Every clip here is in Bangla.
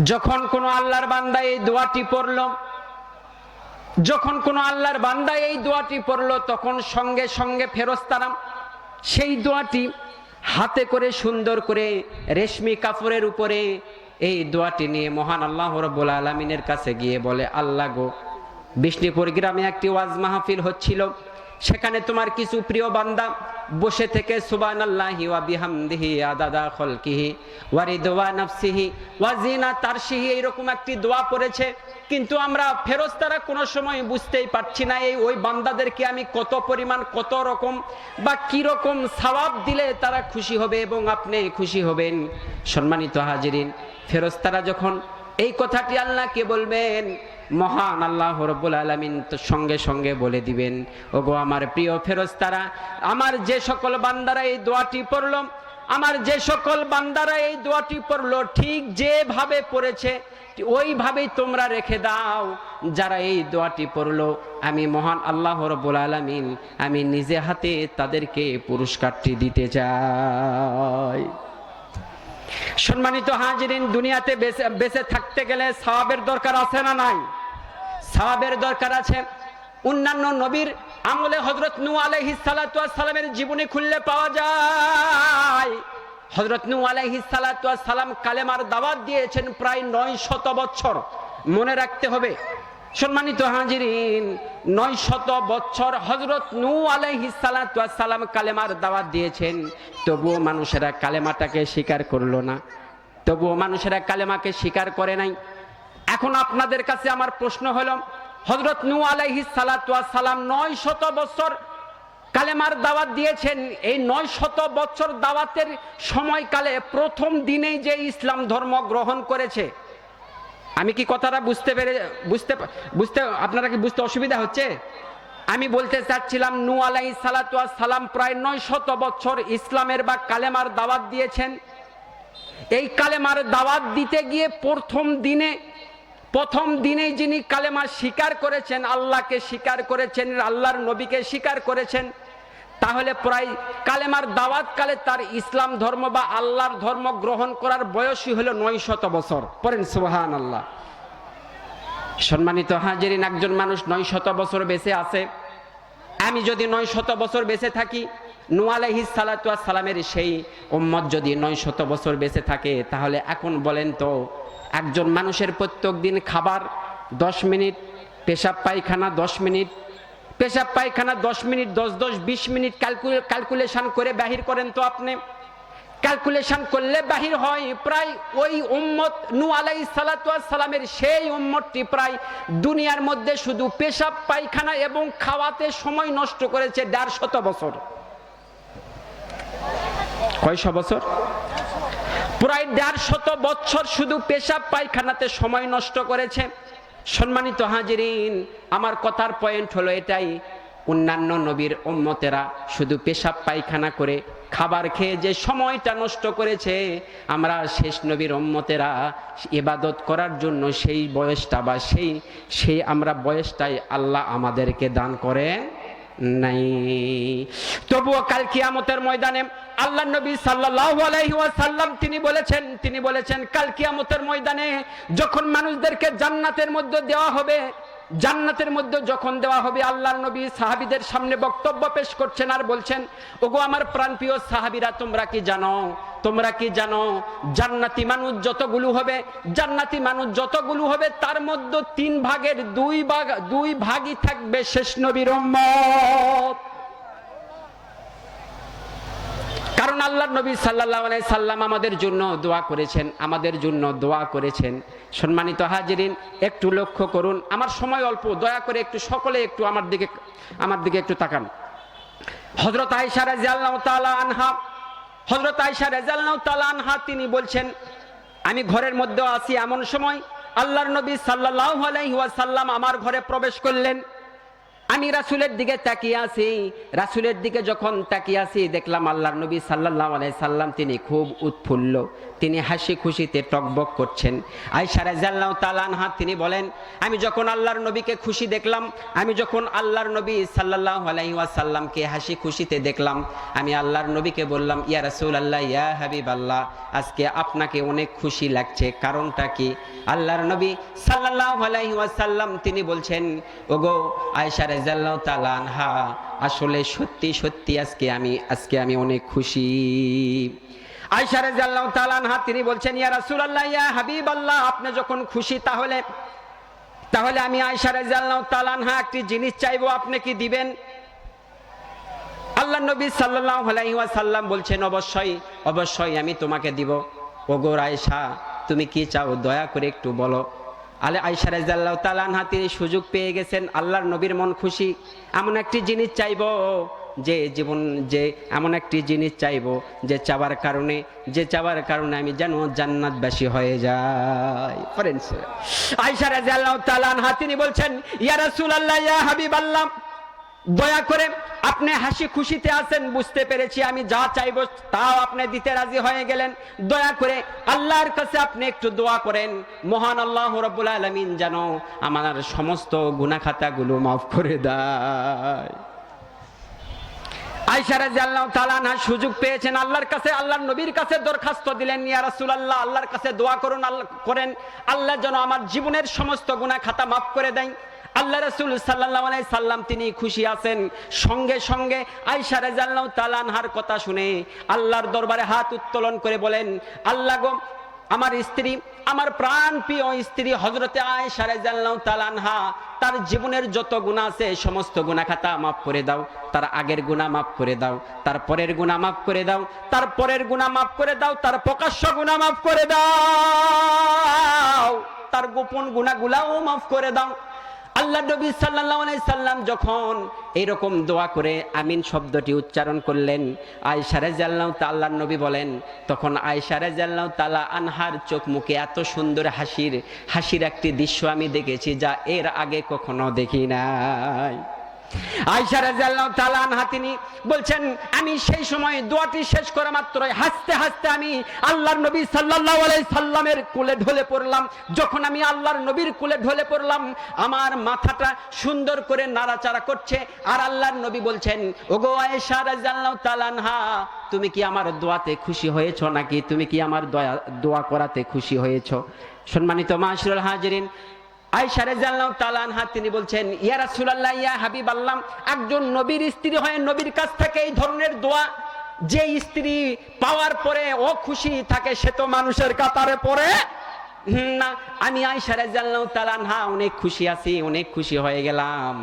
যখন কোনো আল্লাহর বান্দা এই দোয়াটি পড়ল, যখন কোনো আল্লাহর বান্দা এই দোয়াটি পড়ল, তখন সঙ্গে সঙ্গে ফেরস্তারাম সেই দোয়াটি হাতে করে সুন্দর করে রেশমি কাপড়ের উপরে এই দোয়াটি নিয়ে মহান আল্লাহ রব্বুল আলমিনের কাছে গিয়ে বলে, আল্লাহ গো, বিষ্ণুপুর গ্রামে একটি ওয়াজ মাহফিল হচ্ছিল। সেখানে তোমার কিছু প্রিয় বান্দা বসে থেকে সুবান আল্লাহি ওয়া বিহামদিহি আদাদা খলকিহি ওয়ারিদওয়া নাফসিহি ওয়াজিনা তারসিহি এইরকম একটি দোয়া পড়েছে। কিন্তু আমরা ফেরস্তারা কোনো সময় বুঝতেই পারছি না এই ওই বান্দাদেরকে আমি কত পরিমাণ কত রকম বা কি রকম সওয়াব দিলে তারা খুশি হবে এবং আপনি খুশি হবেন। সম্মানিত হাজিরিন ফেরস্তারা যখন এই কথাটি আল্লাহকে বলবেন মহান আল্লাহ রব্বুল আলমিন সঙ্গে সঙ্গে বলে দিবেন, ওগো আমার প্রিয় ফেরস্তারা, আমার যে সকল বান্দারা এই দোয়াটি পড়ল, আমার যে সকল বান্দারা এই দোয়াটি পড়ল, ঠিক যেভাবে পড়েছে, ওইভাবেই তোমরা রেখে দাও, যারা এই দোয়াটি পড়ল, আমি মহান আল্লাহ রব্বুল আলমিন, আমি নিজে হাতে তাদেরকে পুরস্কারটি দিতে চাই। সম্মানিত হাজিরিন, দুনিয়াতে বেঁচে বেঁচে থাকতে গেলে সওয়াবের দরকার আছে না নাই? সওয়াবের দরকার আছে। অন্যান্য নবীর আমলে হজরত নু সালামের জীবনী খুললে পাওয়া যায়। হজরত নু সালাম কালেমার দাওয়াত দিয়েছেন প্রায় নয় শত বছর। মনে রাখতে হবে, সম্মানিত হাজিরিন, নয় শত বছর হজরত নু ওয়াস সালাম কালেমার দাওয়াত দিয়েছেন। তবুও মানুষেরা কালেমাটাকে স্বীকার করল না। তবুও মানুষেরা কালেমাকে স্বীকার করে নাই। এখন আপনাদের কাছে আমার প্রশ্ন হলো হজরত নু আলাইহি সালাম নয় শত বছর কালেমার দাওয়াত দিয়েছেন। এই নয় শত বছর দাওয়াতের সময়কালে প্রথম দিনেই যে ইসলাম ধর্ম গ্রহণ করেছে। আমি কি কথাটা বুঝতে পেরে, বুঝতে বুঝতে, আপনারা কি বুঝতে অসুবিধা হচ্ছে? আমি বলতে চাচ্ছিলাম নু আলাই সালাম প্রায় নয় শত বছর ইসলামের বা কালেমার দাওয়াত দিয়েছেন। এই কালেমার দাওয়াত দিতে গিয়ে প্রথম দিনে প্রথম দিনে যিনি কালেমা স্বীকার করেছেন, আল্লাহকে স্বীকার করেছেন, আল্লাহর নবীকে স্বীকার করেছেন, তাহলে প্রায় কালেমার দাওয়াত কালে তার ইসলাম ধর্ম বা আল্লাহর ধর্ম গ্রহণ করার বয়সই হলো নয় শত বছর। পড়েন সুবাহান আল্লাহ সম্মানিত হাজিরিন, একজন মানুষ নয় শত বছর বেঁচে আছে। আমি যদি নয় শত বছর বেঁচে থাকি নু আলাইহিস সালাতু সালামের সেই উম্মত যদি নয় শত বছর বেঁচে থাকে, তাহলে এখন বলেন তো একজন মানুষের প্রত্যেক দিন খাবার দশ মিনিট, পেশাব পায়খানা দশ মিনিট, পেশাব পায়খানা দশ মিনিট, দশ দশ, বিশ মিনিট ক্যালকুলেশন করে বাহির করেন তো আপনি। ক্যালকুলেশন করলে বাহির হয় প্রায় ওই উম্মত নু আলাই সালামের সেই উম্মতটি প্রায় দুনিয়ার মধ্যে শুধু পেশাব, পায়খানা এবং খাওয়াতে সময় নষ্ট করেছে দেড় শত বছর। কয়শ বছর? প্রায় দেড় শত বছর শুধু পেশাব পায়খানাতে সময় নষ্ট করেছে। সম্মানিত হাজিরিন, আমার কথার পয়েন্ট হলো এটাই, অন্যান্য নবীর উম্মতেরা শুধু পেশাব পায়খানা করে খাবার খেয়ে যে সময়টা নষ্ট করেছে, আমরা শেষ নবীর উম্মতেরা ইবাদত করার জন্য সেই বয়সটা বা সেই সেই আমরা বয়সটাই আল্লাহ আমাদেরকে দান করে নাই। তবুও কাল কিয়ামতের ময়দানে আল্লাহ নবী সাল্লাল্লাহু আলাইহি ওয়াসাল্লাম তিনি বলেছেন তিনি বলেছেন, কাল কিয়ামতের ময়দানে যখন মানুষদেরকে জান্নাতের মধ্যে দেওয়া হবে জান্নাতের মধ্যে যখন দেওয়া হবে আল্লাহর নবী, সাহাবিদের সামনে বক্তব্য পেশ করছেন আর বলছেন, ওগো আমার প্রাণপ্রিয় সাহাবিরা, তোমরা কি জানো? তোমরা কি জানো? জান্নাতি মানুষ যতগুলো হবে, জান্নাতি মানুষ যতগুলো হবে, তার মধ্যে তিন ভাগের দুই ভাগ, দুই ভাগই থাকবে শেষ নবীর কারণ আল্লাহ নবী সাল্লাহ সাল্লাম আমাদের জন্য দোয়া করেছেন, আমাদের জন্য দোয়া করেছেন। সম্মানিত হাজিরিন, একটু লক্ষ্য করুন, আমার সময় অল্প, দয়া করে একটু সকলে একটু আমার দিকে আমার দিকে একটু তাকান। হজরত আয়সা রাজিয়াল্লাহ তালা আনহা হজরত আয়সা রাজিয়াল্লাহ তালা আনহা তিনি বলছেন, আমি ঘরের মধ্যে আছি এমন সময় আল্লাহর নবী সাল্লাহ আলাইহি ওয়াসাল্লাম আমার ঘরে প্রবেশ করলেন। আমি রাসুলের দিকে তাকিয়ে আছি। রাসুলের দিকে যখন তাকিয়ে দেখলাম আল্লাহ নবী সাল্লাহ সাল্লাম তিনি খুব উৎফুল্ল। তিনি হাসি খুশিতে টকবক করছেন। আয়সা রাজাল্লাহ তালানহা তিনি বলেন আমি যখন আল্লাহর নবীকে খুশি দেখলাম, আমি যখন আল্লাহর নবী সাল্লাহ আলাইসাল্লামকে হাসি খুশিতে দেখলাম, আমি আল্লাহর নবীকে বললাম, ইয়া রাসুল আল্লাহ ইয়া হাবিব আল্লাহ আজকে আপনাকে অনেক খুশি লাগছে। কারণটা কি? আল্লাহর নবী সাল্লাহ আলাইসাল্লাম তিনি বলছেন ও ওগো আয়সা রাজাল্লাহ তালানহা আসলে সত্যি সত্যি আজকে আমি আজকে আমি অনেক খুশি। আয়সা রাদিয়াল্লাহু তাআলা আনহা তিনি বলছেন, ইয়া রাসূলুল্লাহ, ইয়া হাবিবাল্লাহ, আপনি যখন খুশি তাহলে তাহলে আমি আয়সা রাজিয়াল্লাহ তালানহা একটি জিনিস চাইব, আপনি কি দিবেন? আল্লাহ নবী সাল্লাহ ওয়াসাল্লাম বলছেন, অবশ্যই অবশ্যই আমি তোমাকে দিব। ওগো আয়সা তুমি কি চাও, দয়া করে একটু বলো। আলে আয়সা রাজিয়াল্লাহ তালানহা তিনি সুযোগ পেয়ে গেছেন, আল্লাহর নবীর মন খুশি। এমন একটি জিনিস চাইব যে জীবন, যে এমন একটি জিনিস চাইব যে চাওয়ার কারণে, যে চাওয়ার কারণে আমি যেন জান্নাতবাসী হয়ে যাই। ফ্রেন্ডস আয়সা রাদিয়াল্লাহু তাআলা আনহা, তিনি বলছেন, ইয়া রাসূলুল্লাহ, ইয়া হাবিবাল্লাহ, দয়া করে আপনি হাসি খুশিতে আছেন, বুঝতে পেরেছি, আমি যা চাইব তাও আপনি দিতে রাজি হয়ে গেলেন। দয়া করে আল্লাহর কাছে আপনি একটু দোয়া করেন, মহান আল্লাহ রব্বুল আলমিন যেন আমার সমস্ত গুনাখাতাগুলো মাফ করে দেয়। আয়সারা আল্লাহ তালানহা সুযোগ পেয়েছেন আল্লাহর কাছে, আল্লাহর নবীর কাছে দরখাস্ত দিলেন, ইয়া রাসূলুল্লাহ, আল্লাহর কাছে দোয়া করুন, আল্লাহ করেন, আল্লাহ যেন আমার জীবনের সমস্ত গুনাহ খাতা মাফ করে দেন। আল্লাহ রাসূল সাল্লাল্লাহু আলাইহি সাল্লাম তিনি খুশি আছেন। সঙ্গে সঙ্গে আয়েশা রাদিয়াল্লাহু তালানহার কথা শুনে আল্লাহর দরবারে হাত উত্তোলন করে বলেন, আল্লাহ গো আমার স্ত্রী, আমার প্রাণ প্রিয় স্ত্রী হজরতে আয়েশা রাদিয়াল্লাহু তাআলা আনহা, তার জীবনের যত গুণা আছে সমস্ত গুণা খাতা মাফ করে দাও। তার আগের গুণা মাফ করে দাও। তার পরের গুণা মাফ করে দাও। তার পরের গুণা মাফ করে দাও। তার প্রকাশ্য গুণা মাফ করে দাও। তার গোপন গুণাগুলাও মাফ করে দাও। আল্লাহ নবী আলাইহি সাল্লাম যখন এরকম দোয়া করে আমিন শব্দটি উচ্চারণ করলেন, আয়েশা রাদিয়াল্লাহু তাল্লাহ নবী বলেন, তখন আয়েশা রাদিয়াল্লাহু তাআলা আনহার চোখ মুখে এত সুন্দর হাসির হাসির একটি দৃশ্য আমি দেখেছি যা এর আগে কখনো দেখি নাই। আয়েশা রাদিয়াল্লাহু তাআলা তিনি বলছেন, আমি সেই সময় দোয়াটি শেষ করা মাত্রই হাসতে হাসতে আমি আল্লাহর নবী সাল্লাল্লাহু আলাইহি সাল্লামের কোলে ঢলে পড়লাম। যখন আমি আল্লাহর নবীর কোলে ঢলে পড়লাম, আমার মাথাটা সুন্দর করে নাড়াচাড়া করছে আর আল্লাহর নবী বলছেন, ওগো আয়েশা রাদিয়াল্লাহু তাআলা আনহা, তুমি কি আমার দোয়াতে খুশি হয়েছো নাকি? তুমি কি আমার দয়া, দোয়া করাতে খুশি হয়েছো? সম্মানিত মাশরুল হাজিরিন আয়সা রাদিয়াল্লাহু তাআলা আনহা তিনি বলছেন, ইয়া রাসূলুল্লাহ, ইয়া হাবিব আল্লাহ একজন নবীর স্ত্রী হয়ে নবীর কাছ থেকে এই ধরনের দোয়া, যে স্ত্রী পাওয়ার পরে ও খুশি থাকে, সে তো মানুষের কাতারে পড়ে না আমি আয়সা রাদিয়াল্লাহু তাআলা আনহা অনেক খুশি আছি, অনেক খুশি হয়ে গেলাম।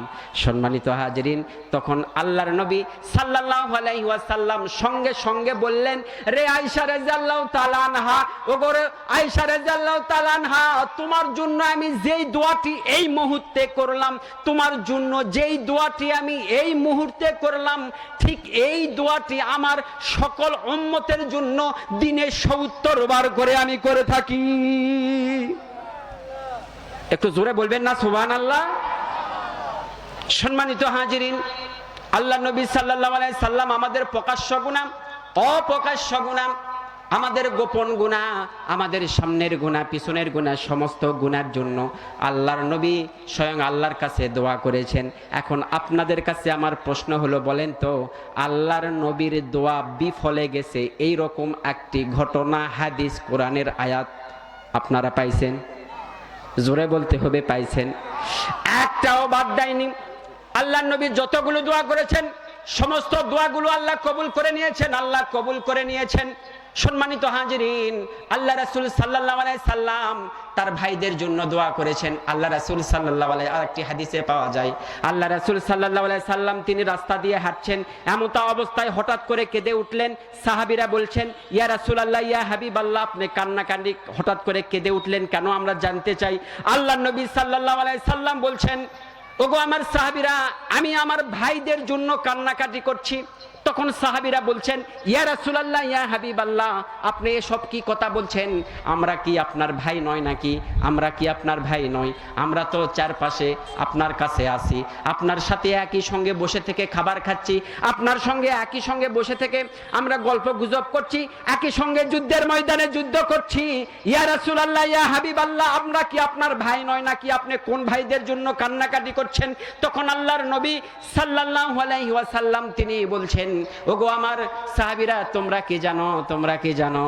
সম্মানিত হাজিরিন, তখন আল্লাহর নবী সাল্লাল্লাহু আলাইহি ওয়াসাল্লাম সঙ্গে সঙ্গে বললেন, রে আয়সা রাদিয়াল্লাহু তাআলা আনহা ওগরে আয়সা রাদিয়াল্লাহু তাআলা আনহা, তোমার জন্য আমি যেই দোয়াটি এই মুহূর্তে করলাম, তোমার জন্য যেই দোয়াটি আমি এই মুহূর্তে করলাম, ঠিক এই দোয়াটি আমার সকল উম্মতের জন্য দিনে সত্তর বার করে আমি করে থাকি। একটু জোরে বলবেন না সুবহান আল্লাহ সম্মানিত হাজিরিন, আল্লাহ নবী সাল্লাল্লাহু আলাইহি সাল্লাম আমাদের প্রকাশ্য গুনাহ, অপ্রকাশ্য গুনাহ, আমাদের গোপন গুণা আমাদের সামনের গুণা পিছনের গুণা সমস্ত গুণার জন্য আল্লাহর নবী স্বয়ং আল্লাহর কাছে দোয়া করেছেন। এখন আপনাদের কাছে আমার প্রশ্ন হলো, বলেন তো, আল্লাহর নবীর দোয়া বিফলে গেছে এই রকম একটি ঘটনা হাদিস কোরআনের আয়াত আপনারা পাইছেন? জোরে বলতে হবে পাইছেন। একটাও বাদ দেয়নি। আল্লাহ নবী যতগুলো দোয়া করেছেন, সমস্ত দোয়াগুলো আল্লাহ কবুল করে নিয়েছেন, আল্লাহ কবুল করে নিয়েছেন। সম্মানিত হাজিরিন, আল্লাহ রাসূল আলাইহি সাল্লাম তার ভাইদের জন্য দোয়া করেছেন। আল্লাহ রাসূল সাল্লাল্লাহু আলাইহি, আরেকটি হাদিসে পাওয়া যায়। আল্লাহ রাসুল আলাইহি সাল্লাম তিনি রাস্তা দিয়ে হাঁটছেন এমতা অবস্থায় হঠাৎ করে কেঁদে উঠলেন। সাহাবীরা বলছেন, ইয়া রাসুল আল্লাহ ইয়া হাবিবাল্লাহ, আপনি কান্নাকান্দি হঠাৎ করে কেঁদে উঠলেন কেন? আমরা জানতে চাই। আল্লাহ নবী আলাইহি সাল্লাম বলছেন, ওগো আমার সাহাবীরা, আমি আমার ভাইদের জন্য কান্নাকাটি করছি। তখন সাহাবিরা বলছেন, ইয়া রাসূলুল্লাহ, ইয়া হাবিবাল্লাহ, আপনি এসব কি কথা বলছেন? আমরা কি আপনার ভাই নয় নাকি? আমরা কি আপনার ভাই নয় আমরা তো চারপাশে আপনার কাছে আছি। আপনার সাথে একই সঙ্গে বসে থেকে খাবার খাচ্ছি। আপনার সঙ্গে একই সঙ্গে বসে থেকে আমরা গল্প গুজব করছি। একই সঙ্গে যুদ্ধের ময়দানে যুদ্ধ করছি। ইয়া রাসূলুল্লাহ, ইয়া হাবিব আল্লাহ আমরা কি আপনার ভাই নয় নাকি? আপনি কোন ভাইদের জন্য কান্নাকাটি করছেন? তখন আল্লাহর নবী সাল্লাল্লাহু আলাইহি ওয়াসাল্লাম তিনি বলছেন ওগো আমার সাহাবিরা, তোমরা কি জানো? তোমরা কি জানো?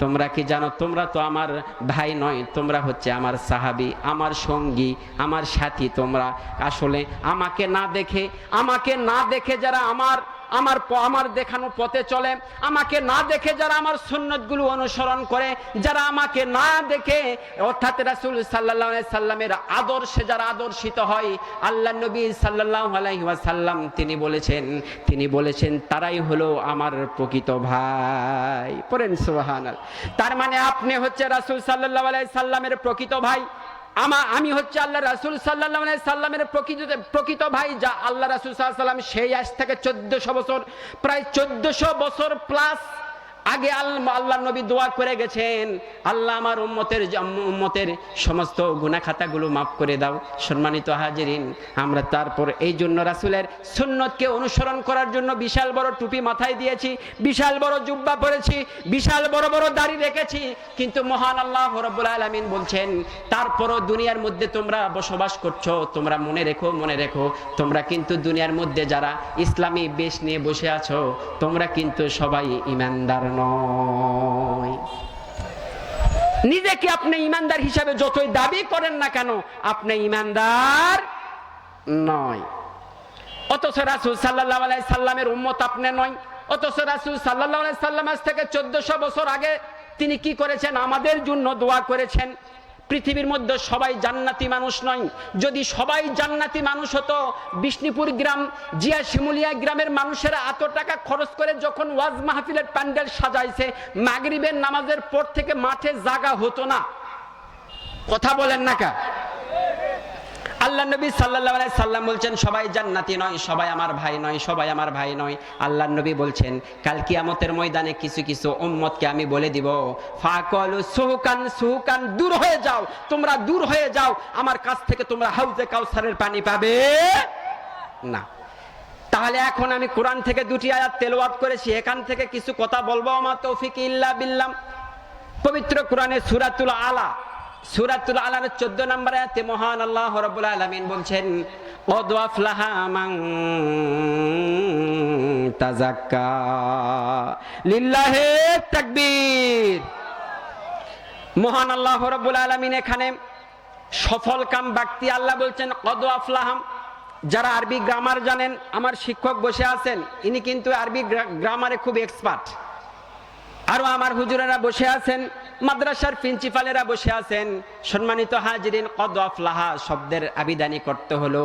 তোমরা কি জানো? তোমরা তো আমার ভাই নয়, তোমরা হচ্ছে আমার সাহাবি, আমার সঙ্গী, আমার সাথী তোমরা। আসলে আমাকে না দেখে, আমাকে না দেখে যারা আমার আমার আমার দেখানো পথে চলে। আমাকে না দেখে যারা আমার সুন্নতগুলো অনুসরণ করে, যারা আমাকে না দেখে, অর্থাৎ রাসূল আলাইহি সাল্লামের আদর্শে যারা আদর্শিত হয়, আল্লাহ নবী সাল্লাল্লাহু আলাইহি ওয়াসাল্লাম তিনি বলেছেন তিনি বলেছেন, তারাই হলো আমার প্রকৃত ভাই। পড়েন সুবহানাল্লাহ। তার মানে আপনি হচ্ছে রাসূল সাল্লাল্লাহু আলাইহি সাল্লামের প্রকৃত ভাই। আমা আমি হচ্ছে আল্লাহ রাসুল সাল্লাহ সাল্লামের প্রকৃত প্রকৃত ভাই যা আল্লাহ রাসুল সাল্লাহ সাল্লাম সেই আজ থেকে চোদ্দশো বছর প্রায় চোদ্দশো বছর প্লাস আগে আল্লাহ নবী দোয়া করে গেছেন, আল্লাহ আমার উম্মতের উম্মতের সমস্ত গুনা খাতাগুলো মাফ করে দাও, সম্মানিত হাজিরিন। আমরা তারপর এই জন্য রাসুলের সুন্নতকে অনুসরণ করার জন্য বিশাল বড় টুপি মাথায় দিয়েছি, বিশাল বড় জুব্বা পরেছি, বিশাল বড় বড় দাড়ি রেখেছি। কিন্তু মহান আল্লাহ রব্বুল আলামিন বলছেন, তারপরও দুনিয়ার মধ্যে তোমরা বসবাস করছ, তোমরা মনে রেখো মনে রেখো, তোমরা কিন্তু দুনিয়ার মধ্যে যারা ইসলামী বেশ নিয়ে বসে আছো, তোমরা কিন্তু সবাই ইমানদার নয়। নিজেকে আপনি ইমানদার হিসাবে যতই দাবি করেন না কেন, আপনি ইমানদার নয়। অথচ রাসুল সাল্লাহ আলাই সাল্লামের উম্মত আপনি নয়। অথচ রাসুল সাল্লাহ আলাই সাল্লাম থেকে চোদ্দশো বছর আগে তিনি কি করেছেন? আমাদের জন্য দোয়া করেছেন। পৃথিবীর মধ্যে সবাই জান্নাতি মানুষ নয়। যদি সবাই জান্নাতি মানুষ হতো, বিষ্ণুপুর গ্রাম, জিয়া শিমুলিয়া গ্রামের মানুষেরা এত টাকা খরচ করে যখন ওয়াজ মাহফিলের প্যান্ডেল সাজাইছে, মাগরিবের নামাজের পর থেকে মাঠে জাগা হতো না। কথা বলেন না কা? আল্লাহ নবী সাল্লাল্লাহু আলাইহি সাল্লাম বলছেন, সবাই জান্নাতি নয়, সবাই আমার ভাই নয়, সবাই আমার ভাই নয়। আল্লাহ নবী বলছেন, কাল কিয়ামতের ময়দানে কিছু কিছু উম্মতকে আমি বলে দিব, ফাকল সুহুকান সুহুকান, দূর হয়ে যাও, তোমরা দূর হয়ে যাও, আমার কাছ থেকে তোমরা হাউজে কাউসারের পানি পাবে না। তাহলে এখন আমি কোরআন থেকে দুটি আয়াত তেলাওয়াত করেছি, এখান থেকে কিছু কথা বলব আমার তৌফিক ইল্লা বিল্লাম পবিত্র কোরআনে সুরাতুল আলা সূরাতুল আলার 14 নম্বর আয়াতে মহান আল্লাহ রাব্বুল আলামিন বলছেন মহান আল্লাহ রাব্বুল আলামিন এখানে সফল কাম ব্যক্তি আল্লাহ বলছেন কদ আফলাহাম যারা আরবি গ্রামার জানেন, আমার শিক্ষক বসে আছেন, ইনি কিন্তু আরবি গ্রামারে খুব এক্সপার্ট। আরও আমার হুজুরেরা বসে আছেন মাদ্রাসার প্রিন্সিপালেরা বসে আছেন, সম্মানিত হাজিরিন, কদ আফলাহা শব্দের আবিদানি করতে হলো,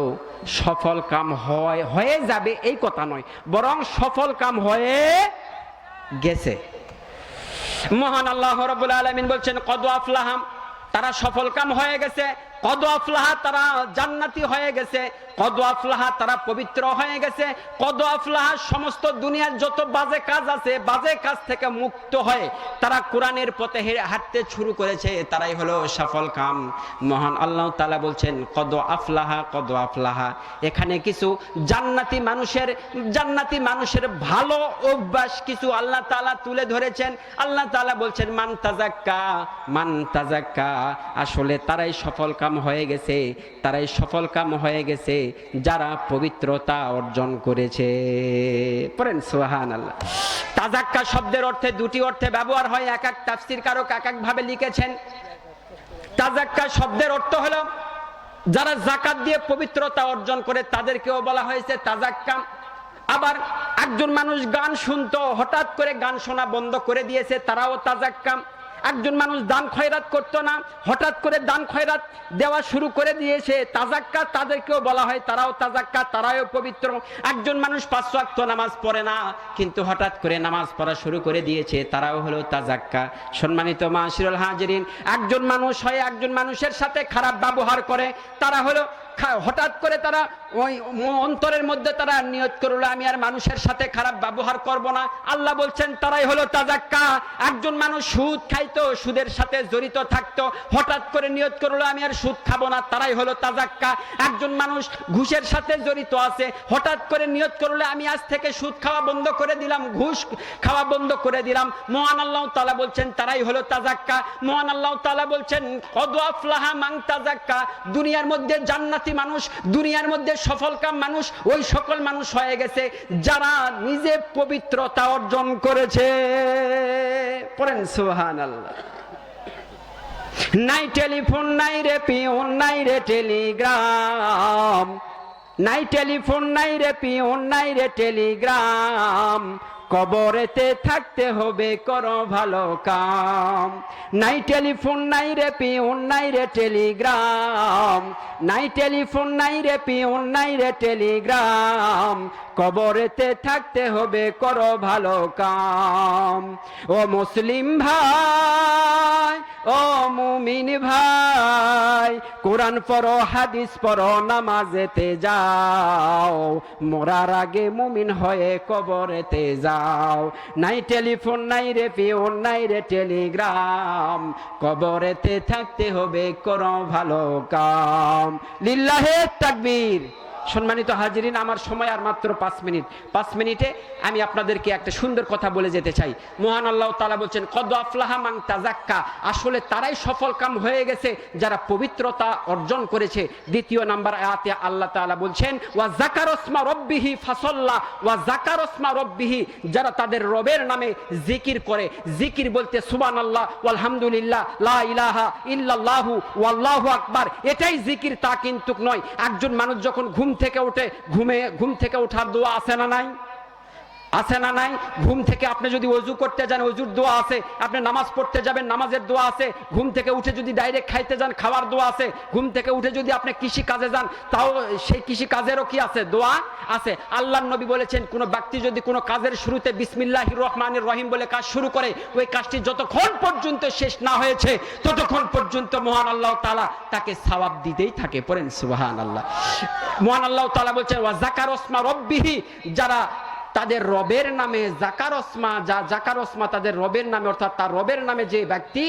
সফল কাম হয়, হয়ে যাবে এই কথা নয়, বরং সফল কাম হয়ে গেছে। মহান আল্লাহ রবুল আলমিন বলছেন, কদ আফলাহাম তারা সফল কাম হয়ে গেছে কদ আফলাহা, তারা জান্নাতি হয়ে গেছে। কদ আফলাহা, তারা পবিত্র হয়ে গেছে। কদ আফলাহা, সমস্ত দুনিয়ার যত বাজে কাজ আছে, বাজে কাজ থেকে মুক্ত হয়ে তারা কোরআনের পথে হাঁটতে শুরু করেছে, তারাই হলো সফল কাম। মহান আল্লাহ তাআলা বলছেন, কদ আফলাহা কদ আফলাহা। এখানে কিছু জান্নাতি মানুষের জান্নাতি মানুষের ভালো অভ্যাস কিছু আল্লাহ তালা তুলে ধরেছেন। আল্লাহ তালা বলছেন, মান তাজাক্কা মান তাজাক্কা আসলে তারাই সফল কাম। হয়ে গেছে, তারাই সফল কাম হয়ে গেছে, যারা পবিত্রতা অর্জন করেছে। পড়েন সুহান আল্লাহ তাজাক্কা শব্দের অর্থে দুটি অর্থে ব্যবহার হয়, এক এক তাফসির কারক এক এক ভাবে লিখেছেন। তাজাক্কা শব্দের অর্থ হলো, যারা জাকাত দিয়ে পবিত্রতা অর্জন করে, তাদেরকেও বলা হয়েছে তাজাক্কা। আবার একজন মানুষ গান শুনতো, হঠাৎ করে গান শোনা বন্ধ করে দিয়েছে, তারাও তাজাক্কা। একজন মানুষ দান খয়রাত করতো না, হঠাৎ করে দান খয়রাত দেওয়া শুরু করে দিয়েছে। তাজাক্কা তাদেরকেও বলা হয়, তারাও তাজাক্কা, তারাও পবিত্র। একজন মানুষ পাঁচ ওয়াক্ত নামাজ পড়ে না, কিন্তু হঠাৎ করে নামাজ পড়া শুরু করে দিয়েছে, তারাও হলো তাজাক্কা। সম্মানিত মাসিরুল হাজিরিন, একজন মানুষ হয়, একজন মানুষের সাথে খারাপ ব্যবহার করে, তারা হলো হঠাৎ করে তারা ওই অন্তরের মধ্যে তারা নিয়ত করল, আমি আর মানুষের সাথে খারাপ ব্যবহার করব না। আল্লাহ বলছেন, তারাই হলো তাজাক্কা। একজন মানুষ সুদ খাইতো, সুদের সাথে জড়িত থাকতো, হঠাৎ করে নিয়ত করল, আমি আর সুদ খাব না, তারাই হলো তাজাক্কা। একজন মানুষ ঘুষের সাথে জড়িত আছে, হঠাৎ করে নিয়ত করলে, আমি আজ থেকে সুদ খাওয়া বন্ধ করে দিলাম, ঘুষ খাওয়া বন্ধ করে দিলাম। মহান আল্লাহ তালা বলছেন, তারাই হলো তাজাক্কা। মহান আল্লাহ তালা বলছেন, কদ আফলাহা মাং তাজাক্কা। দুনিয়ার মধ্যে জান্নাতি মানুষ, দুনিয়ার মধ্যে সফলকাম মানুষ, ওই সকল মানুষ হয়ে গেছে যারা নিজে পবিত্রতা অর্জন করেছে। পড়েন সুহান আল্লাহ নাই টেলিফোন, নাই রে পিওন নাই রে টেলিগ্রাম। নাই টেলিফোন, নাই রে পিওন নাই রে টেলিগ্রাম। কবরেতে থাকতে হবে, করো ভালো কাম। নাই টেলিফোন, নাই রে পিউন, নাই রে টেলিগ্রাম। নাই টেলিফোন, নাই রে পিউন, নাই রে টেলিগ্রাম। কবরেতে থাকতে হবে, করো ভালো কাম। ও মুসলিম ভাই, ও মুমিন ভাই, কোরআন পড়ো, হাদিস পড়ো, নামাজেতে যাও। মরার আগে মুমিন হয়ে কবরেতে যাও। নাই টেলিফোন, নাই রে পিওন নাই রে টেলিগ্রাম। কবরেতে থাকতে হবে, করো ভালো কাম। লিল্লাহে তাকবীর। সম্মানিত হাজিরিন, আমার সময় আর মাত্র পাঁচ মিনিট। পাঁচ মিনিটে আমি আপনাদেরকে একটা সুন্দর কথা বলে যেতে চাই। মহান আল্লাহ তালা বলছেন, কদ আফলাহা মাং তাজাক্কা আসলে তারাই সফল কাম হয়ে গেছে, যারা পবিত্রতা অর্জন করেছে। দ্বিতীয় নাম্বার আয়াতে আল্লাহ তাআলা বলছেন, ওয়া জাকারসমা রব্বিহি ফাসল্লা। ওয়া জাকারসমা রব্বিহি, যারা তাদের রবের নামে জিকির করে। জিকির বলতে সুবান আল্লাহ আলহামদুলিল্লাহ লা ইলাহা ইল্লাল্লাহু, ওয়াল্লাহু আকবার। এটাই জিকির, তা কিন্তু নয়। একজন মানুষ যখন ঘুম থেকে উঠে ঘুমে ঘুম থেকে ওঠার দোয়া আছে না নাই? আছে না নাই? ঘুম থেকে আপনি যদি অজু করতে যান অজুর দোয়া আছে, আপনি নামাজ পড়তে যাবেন, নামাজের দোয়া আছে, ঘুম থেকে উঠে যদি ডাইরেক্ট খাইতে যান, খাওয়ার দোয়া আছে, ঘুম থেকে উঠে যদি আপনি কৃষি কাজে যান, তাও সেই কৃষি কাজেরও কি আছে? দোয়া আছে। আল্লাহ নবী বলেছেন, কোনো ব্যক্তি যদি কোনো কাজের শুরুতে বিসমিল্লাহ রহমানের রহিম বলে কাজ শুরু করে, ওই কাজটি যতক্ষণ পর্যন্ত শেষ না হয়েছে, ততক্ষণ পর্যন্ত মহান আল্লাহ তালা তাকে সওয়াব দিতেই থাকে। পড়েন সুবাহান আল্লাহ মহান আল্লাহ তালা বলছেন, ওয়া জাকার ওসমা রব্বিহি, যারা তাদের রবের নামে জাকার ওসমা, যা জাকার ওসমা তাদের রবের নামে, অর্থাৎ তার রবের নামে যে ব্যক্তি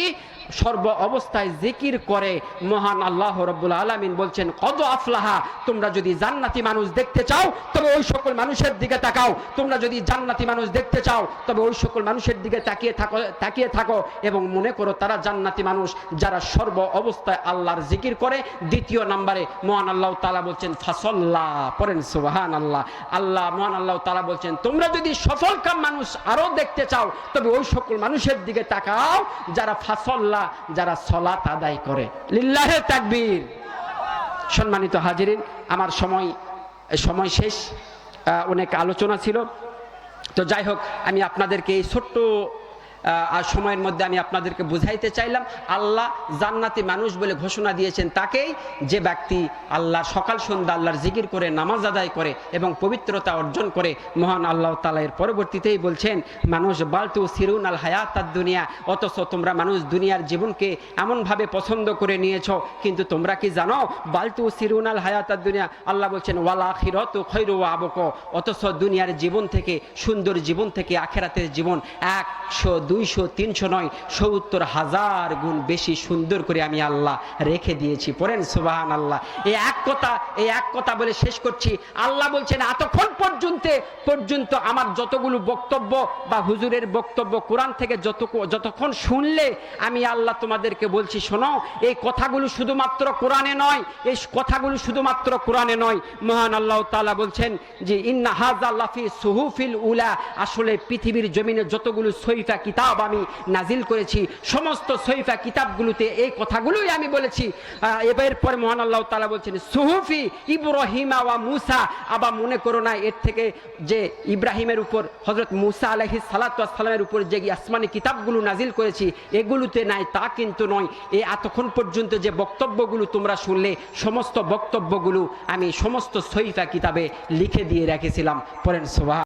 সর্ব অবস্থায় জিকির করে, মহান আল্লাহ রব্বুল আলামিন বলছেন, কদ আফলাহা, তোমরা যদি জান্নাতি মানুষ দেখতে চাও, তবে ওই সকল মানুষের দিকে তাকাও। তোমরা যদি জান্নাতি মানুষ দেখতে চাও, তবে ওই সকল মানুষের দিকে তাকিয়ে থাকো তাকিয়ে থাকো এবং মনে করো তারা জান্নাতি মানুষ, যারা সর্ব অবস্থায় আল্লাহর জিকির করে। দ্বিতীয় নাম্বারে মহান আল্লাহ তালা বলছেন ফাসল্লাহ পড়েন সুবাহান আল্লাহ আল্লাহ মহান আল্লাহ তালা বলছেন তোমরা যদি সফল কাম মানুষ আরও দেখতে চাও, তবে ওই সকল মানুষের দিকে তাকাও, যারা ফাসল্লা, যারা সলা আদায় করে। লিল্লাহে তাকবীর। সম্মানিত হাজিরিন, আমার সময় সময় শেষ। অনেক আলোচনা ছিল। তো যাই হোক, আমি আপনাদেরকে এই ছোট্ট সময়ের মধ্যে আমি আপনাদেরকে বুঝাইতে চাইলাম, আল্লাহ জান্নাতি মানুষ বলে ঘোষণা দিয়েছেন তাকেই যে ব্যক্তি আল্লাহ সকাল সন্ধ্যা আল্লাহর জিকির করে, নামাজ আদায় করে এবং পবিত্রতা অর্জন করে, মহান আল্লাহ তালা এর পরবর্তীতেই বলছেন, মানুষ বালতু সিরুন আল হায়াত দুনিয়া, অথচ তোমরা মানুষ দুনিয়ার জীবনকে এমনভাবে পছন্দ করে নিয়েছ, কিন্তু তোমরা কি জানো, বালতু সিরুন আল হায়াত দুনিয়া, আল্লাহ বলছেন, ওয়ালা খিরত খৈরু আবক অথচ দুনিয়ার জীবন থেকে, সুন্দর জীবন থেকে আখেরাতের জীবন একশো দুইশো, তিনশো নয়, সত্তর হাজার গুণ বেশি সুন্দর করে আমি আল্লাহ রেখে দিয়েছি। পড়েন সুবাহান আল্লাহ এই এক কথা, এই এক কথা বলে শেষ করছি। আল্লাহ বলছেন, এতক্ষণ পর্যন্ত পর্যন্ত আমার যতগুলো বক্তব্য বা হুজুরের বক্তব্য কোরআন থেকে যত যতক্ষণ শুনলে আমি আল্লাহ তোমাদেরকে বলছি, শোনো, এই কথাগুলো শুধুমাত্র কোরআনে নয়, এই কথাগুলো শুধুমাত্র কোরআনে নয়। মহান আল্লাহ তাআলা বলছেন যে, ইন্না হাজা লাফি সুহুফিল উলা। আসলে পৃথিবীর জমিনে যতগুলো সৈফা কিতাব আমি নাজিল করেছি। সমস্ত সৈফা কিতাবগুলোতে এই কথাগুলোই আমি বলেছি। এবার পরে মহান আল্লাহ তাআলা বলছেন, সুহুফি ইব্রাহিমা ওয়া মুসা। আবার মনে করো না, এর থেকে যে ইব্রাহিমের উপর হজরত মুসা আলহি সালাতামের উপর যে আসমানি কিতাবগুলো নাজিল করেছি, এগুলোতে নাই, তা কিন্তু নয়। এই এতক্ষণ পর্যন্ত যে বক্তব্যগুলো তোমরা শুনলে, সমস্ত বক্তব্যগুলো আমি সমস্ত সৈফা কিতাবে লিখে দিয়ে রেখেছিলাম। পড়েন সোভা